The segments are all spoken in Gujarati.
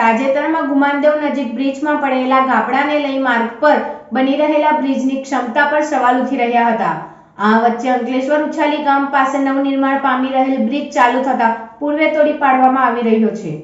તાજેતરમાં ગુમાનદેવ નજીક બ્રિજમાં પડેલા ગાબડાને લઈ માર્ગ પર બની રહેલા બ્રિજની ક્ષમતા પર સવાલ ઉઠી રહ્યા હતા. આ વચ્ચે અંકલેશ્વર ઉછાલી ગામ પાસે નવનિર્માણ પામી રહેલ બ્રિજ ચાલુ થતા પૂર્વે તોડી પાડવામાં આવી રહ્યો છે.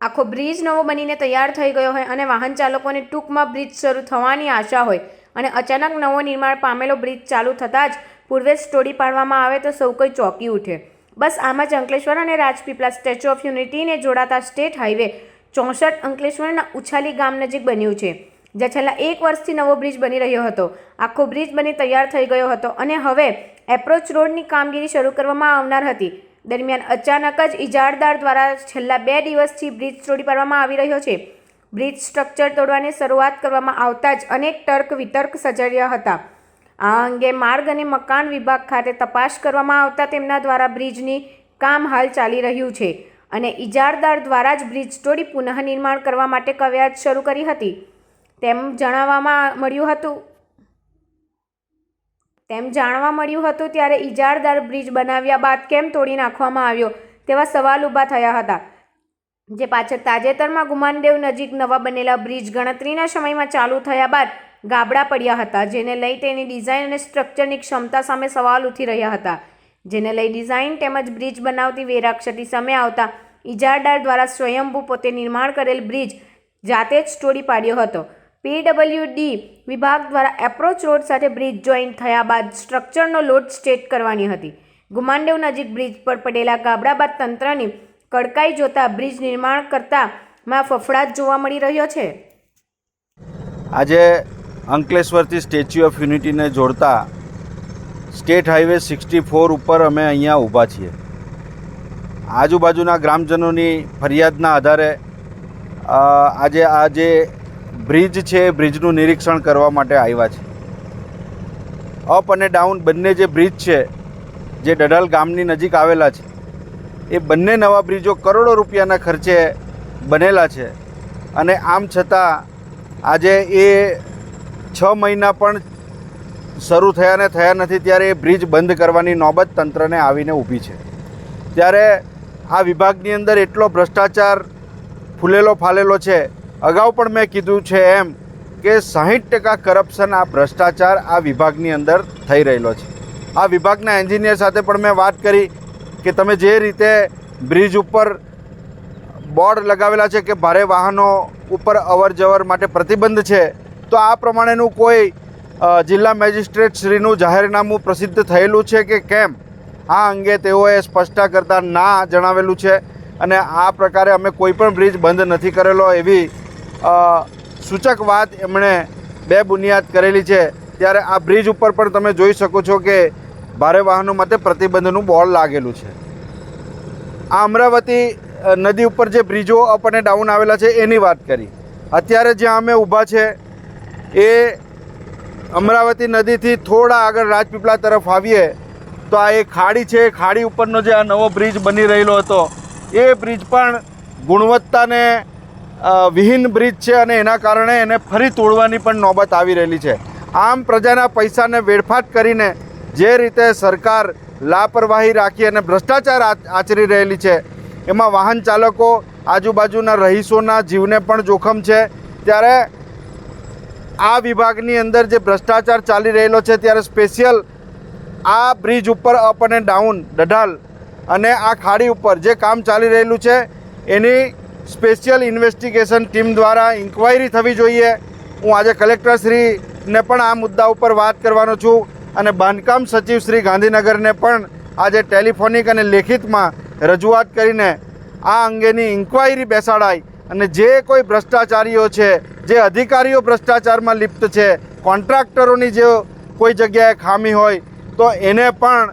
આખો બ્રિજ નવો બનીને તૈયાર થઈ ગયો હોય અને વાહન ચાલકોને ટૂંકમાં બ્રિજ શરૂ થવાની આશા હોય અને અચાનક નવો નિર્માણ પામેલો બ્રિજ ચાલુ થતાં જ પૂર્વે જ તોડી પાડવામાં આવે તો સૌ કોઈ ચોંકી ઉઠે. બસ આમ જ અંકલેશ્વર અને રાજપીપળા સ્ટેચ્યુ ઓફ યુનિટીને જોડાતા સ્ટેટ હાઈવે ચોસઠ અંકલેશ્વરના ઉછાલી ગામ નજીક બન્યું છે, જ્યાં છેલ્લા એક વર્ષથી નવો બ્રિજ બની રહ્યો હતો. આખો બ્રિજ બની તૈયાર થઈ ગયો હતો અને હવે એપ્રોચ રોડની કામગીરી શરૂ કરવામાં આવનાર હતી. દરમિયાન અચાનક જ ઇજારદાર દ્વારા છેલ્લા બે દિવસથી બ્રિજ તોડી પાડવામાં આવી રહ્યો છે. બ્રિજ સ્ટ્રક્ચર તોડવાની શરૂઆત કરવામાં આવતા જ અનેક તર્ક વિતર્ક સર્જાયા હતા. આ અંગે માર્ગ અને મકાન વિભાગ ખાતે તપાસ કરવામાં આવતા તેમના દ્વારા બ્રિજની કામ હાલ ચાલી રહ્યું છે અને ઇજારદાર દ્વારા જ બ્રિજ તોડી પુનઃનિર્માણ કરવા માટે કવાયત શરૂ કરી હતી. તેમ જણાવવામાં મળ્યું હતું. તેમ જાણવા મળ્યું હતું ત્યારે ઇજારદાર બ્રિજ બનાવ્યા બાદ કેમ તોડી નાખવામાં આવ્યો તેવા સવાલ ઊભા થયા હતા. જે પાછળ તાજેતરમાં ગુમાનદેવ નજીક નવા બનેલા બ્રિજ ગણતરીના સમયમાં ચાલુ થયા બાદ ગાબડા પડ્યા હતા, જેને લઈ તેની ડિઝાઇન અને સ્ટ્રક્ચરની ક્ષમતા સામે સવાલ ઉઠી રહ્યા હતા. જેને લઈ ડિઝાઇન તેમજ બ્રિજ બનાવતી વેરાક્ષતી સામે આવતા ઇજારદાર દ્વારા સ્વયંભૂ પોતે નિર્માણ કરેલ બ્રિજ જાતે જ તોડી પાડ્યો હતો. પીડબ્લ્યુડી વિભાગ દ્વારા એપ્રોચ રોડ સાથે બ્રિજ જોઈન્ટ થયા બાદ સ્ટ્રક્ચરનો લોડ સ્ટેટ કરવાની હતી. ગુમાનદેવ નજીક બ્રિજ પર પડેલા ગાબડા બાદ તંત્રની કડકાઈ જોતા બ્રિજ નિર્માણ કરતામાં ફફડાટ જોવા મળી રહ્યો છે. આજે અંકલેશ્વરથી સ્ટેચ્યુ ઓફ યુનિટીને જોડતા સ્ટેટ હાઈવે સિક્સટી ફોર ઉપર અમે અહીંયા ઊભા છીએ. આજુબાજુના ગ્રામજનોની ફરિયાદના આધારે આજે આ જે બ્રિજ છે એ બ્રિજનું નિરીક્ષણ કરવા માટે આવ્યા છે અપ અને ડાઉન બંને જે બ્રિજ છે, જે ડડાલ ગામની નજીક આવેલા છે, એ બંને નવા બ્રિજો કરોડો રૂપિયાના ખર્ચે બનેલા છે. અને આમ છતાં આજે એ છ મહિના પણ શરૂ થયા ને થયા નથી ત્યારે એ બ્રિજ બંધ કરવાની નોબત તંત્રને આવીને ઊભી છે. ત્યારે આ વિભાગની અંદર એટલો ભ્રષ્ટાચાર ફૂલેલો ફાલેલો છે. અગાઉ પણ મેં કીધું છે એમ કે સાહીઠ ટકા કરપ્શન આ ભ્રષ્ટાચાર આ વિભાગની અંદર થઈ રહેલો છે. આ વિભાગના એન્જિનિયર સાથે પણ મેં વાત કરી કે તમે જે રીતે બ્રિજ ઉપર બોર્ડ લગાવેલા છે કે ભારે વાહનો ઉપર અવર જવર માટે પ્રતિબંધ છે તો આ પ્રમાણેનું કોઈ જિલ્લા મેજિસ્ટ્રેટ શ્રીનું જાહેરનામું પ્રસિદ્ધ થયેલું છે કે કેમ? આ અંગે તેઓએ સ્પષ્ટતા કરતાં ના જણાવેલું છે અને આ પ્રકારે અમે કોઈ પણ બ્રિજ બંધ નથી કરેલો એવી સૂચક વાત એમણે બે બુનિયાદ કરેલી છે. ત્યારે આ બ્રિજ ઉપર પણ તમે જોઈ શકો છો કે ભારે વાહનો માટે પ્રતિબંધનું બોર્ડ લાગેલું છે. આ અમરાવતી નદી ઉપર જે બ્રિજો અપ અને ડાઉન આવેલા છે એની વાત કરી. અત્યારે જ્યાં અમે ઊભા છે એ અમરાવતી નદીથી થોડા આગળ રાજપીપળા તરફ આવીએ, તો આ એ ખાડી છે. ખાડી ઉપરનો જે આ નવો બ્રિજ બની રહેલો હતો, એ બ્રિજ પણ ગુણવત્તાને વિહીન બ્રિજ છે અને એના કારણે એને ફરી તોડવાની પણ નોબત આવી રહેલી છે. આમ પ્રજાના પૈસાને વેડફાટ કરીને જે રીતે સરકાર લાપરવાહી રાખી અને ભ્રષ્ટાચાર આચ- આચરી રહેલી છે, એમાં વાહન ચાલકો આજુબાજુના રહીશોના જીવને પણ જોખમ છે. ત્યારે આ વિભાગની અંદર જે ભ્રષ્ટાચાર ચાલી રહેલો છે ત્યારે સ્પેશિયલ આ બ્રિજ ઉપર અપ અને ડાઉન, દઢાલ અને આ ખાડી ઉપર જે કામ ચાલી રહેલું છે, એની સ્પેશિયલ ઇન્વેસ્ટિગેશન ટીમ દ્વારા ઇન્ક્વાયરી થવી જોઈએ. હું આજે કલેક્ટરશ્રીને પણ આ મુદ્દા ઉપર વાત કરવાનો છું અને બાંધકામ સચિવ શ્રી ગાંધીનગરને પણ આજે ટેલિફોનિક અને લેખિતમાં રજૂઆત કરીને આ અંગેની ઇન્ક્વાયરી બેસાડાય. અને જે કોઈ ભ્રષ્ટાચારીઓ છે, જે અધિકારીઓ ભ્રષ્ટાચારમાં લિપ્ત છે, કોન્ટ્રાક્ટરોની જે કોઈ જગ્યાએ ખામી હોય, તો એને પણ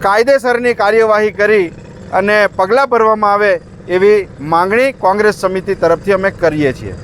કાયદેસરની કાર્યવાહી કરી અને પગલાં ભરવામાં આવે એવી માંગણી કોંગ્રેસ સમિતિ તરફથી અમે કરીએ છીએ.